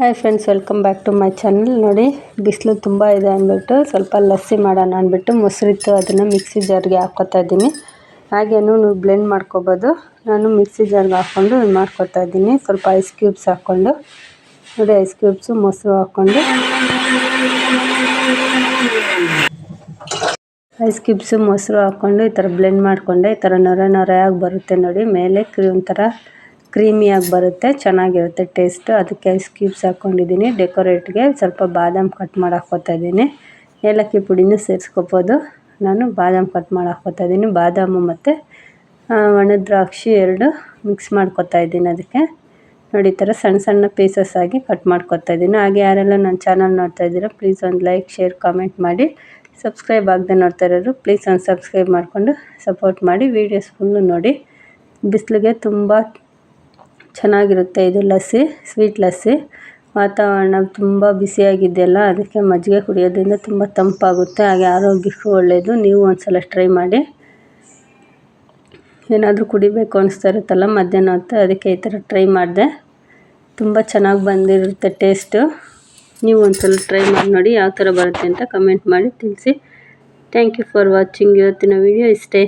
Hi friends welcome back to my channel ನೋಡಿ, ಬಿಸಿಲು ತುಂಬ ಇದೆ ಅಂದ್ಬಿಟ್ಟು ಸ್ವಲ್ಪ ಲಸ್ಸಿ ಮಾಡೋಣ ಅಂದ್ಬಿಟ್ಟು ಮೊಸರಿತ್ತು ಅದನ್ನು ಮಿಕ್ಸಿ ಜಾರ್ಗೆ ಹಾಕ್ಕೊತಾ ಇದ್ದೀನಿ. ಹಾಗೇನು ನೀವು ಬ್ಲೆಂಡ್ ಮಾಡ್ಕೊಬೋದು. ನಾನು ಮಿಕ್ಸಿ ಜಾರ್ಗೆ ಹಾಕ್ಕೊಂಡು ಮಾಡ್ಕೊತಾ ಇದ್ದೀನಿ. ಸ್ವಲ್ಪ ಐಸ್ ಕ್ಯೂಬ್ಸ್ ಹಾಕ್ಕೊಂಡು. ನೋಡಿ ಐಸ್ ಕ್ಯೂಬ್ಸು ಮೊಸರು ಹಾಕ್ಕೊಂಡು. ಐಸ್ ಕ್ಯೂಬ್ಸು ಮೊಸರು ಹಾಕ್ಕೊಂಡು ಈ ಥರ ಬ್ಲೆಂಡ್ ಮಾಡಿಕೊಂಡೆ. ಈ ಥರ ನೊರೆ ನೊರೆಯಾಗಿ ಬರುತ್ತೆ ನೋಡಿ. ಮೇಲೆ ಒಂಥರ ಕ್ರೀಮಿಯಾಗಿ ಬರುತ್ತೆ, ಚೆನ್ನಾಗಿರುತ್ತೆ ಟೇಸ್ಟು. ಅದಕ್ಕೆ ಐಸ್ ಕ್ಯೂಬ್ಸ್ ಹಾಕ್ಕೊಂಡಿದ್ದೀನಿ. ಡೆಕೋರೇಟ್ಗೆ ಸ್ವಲ್ಪ ಬಾದಾಮ್ ಕಟ್ ಮಾಡಿ ಹಾಕ್ಕೊತಾ ಇದ್ದೀನಿ. ಏಲಕ್ಕಿ ಪುಡಿನೂ ಸೇರಿಸ್ಕೊಬೋದು. ನಾನು ಬಾದಾಮ್ ಕಟ್ ಮಾಡಿ ಹಾಕ್ಕೊತಾ ಇದ್ದೀನಿ. ಬಾದಾಮು ಮತ್ತು ಒಣ ದ್ರಾಕ್ಷಿ ಎರಡು ಮಿಕ್ಸ್ ಮಾಡ್ಕೊತಾ ಇದ್ದೀನಿ ಅದಕ್ಕೆ. ನೋಡಿ, ಈ ಥರ ಸಣ್ಣ ಸಣ್ಣ ಪೀಸಸ್ ಆಗಿ ಕಟ್ ಮಾಡ್ಕೊತಾ ಇದ್ದೀನಿ. ಹಾಗೆ ಯಾರೆಲ್ಲ ನನ್ನ ಚಾನಲ್ ನೋಡ್ತಾ ಇದ್ದೀರಾ ಪ್ಲೀಸ್ ಒಂದು ಲೈಕ್ ಶೇರ್ ಕಾಮೆಂಟ್ ಮಾಡಿ. ಸಬ್ಸ್ಕ್ರೈಬ್ ಆಗದೆ ನೋಡ್ತಾ ಇರೋರು ಪ್ಲೀಸ್ ಒಂದು ಸಬ್ಸ್ಕ್ರೈಬ್ ಮಾಡಿಕೊಂಡು ಸಪೋರ್ಟ್ ಮಾಡಿ. ವೀಡಿಯೋಸ್ ಫುಲ್ಲು ನೋಡಿ. ಬಿಸಿಲಿಗೆ ತುಂಬ ಚೆನ್ನಾಗಿರುತ್ತೆ ಇದು ಲಸ್ಸಿ ಸ್ವೀಟ್ ಲಸ್ಸಿ. ವಾತಾವರಣ ತುಂಬ ಬಿಸಿಯಾಗಿದೆಯಲ್ಲ ಅದಕ್ಕೆ ಮಜ್ಜಿಗೆ ಕುಡಿಯೋದ್ರಿಂದ ತುಂಬ ತಂಪಾಗುತ್ತೆ, ಹಾಗೆ ಆರೋಗ್ಯಕ್ಕೂ ಒಳ್ಳೆಯದು ನೀವು ಒಂದ್ಸಲ ಟ್ರೈ ಮಾಡಿ. ಏನಾದರೂ ಕುಡಿಬೇಕು ಅನಿಸ್ತಾ ಇರುತ್ತಲ್ಲ, ಮಧ್ಯಾಹ್ನ ಹೊತ್ತು ಅದಕ್ಕೆ ಈ ಥರ ಟ್ರೈ ಮಾಡಿದೆ. ತುಂಬ ಚೆನ್ನಾಗಿ ಬಂದಿರುತ್ತೆ ಟೇಸ್ಟು ನೀವು ಒಂದು ಸಲ ಟ್ರೈ ಮಾಡಿ ನೋಡಿ ಯಾವ ಥರ ಬರುತ್ತೆ ಅಂತ ಕಮೆಂಟ್ ಮಾಡಿ ತಿಳಿಸಿ. ಥ್ಯಾಂಕ್ ಯು ಫಾರ್ ವಾಚಿಂಗ್ ಇವತ್ತಿನ ವಿಡಿಯೋ ಇಷ್ಟೇ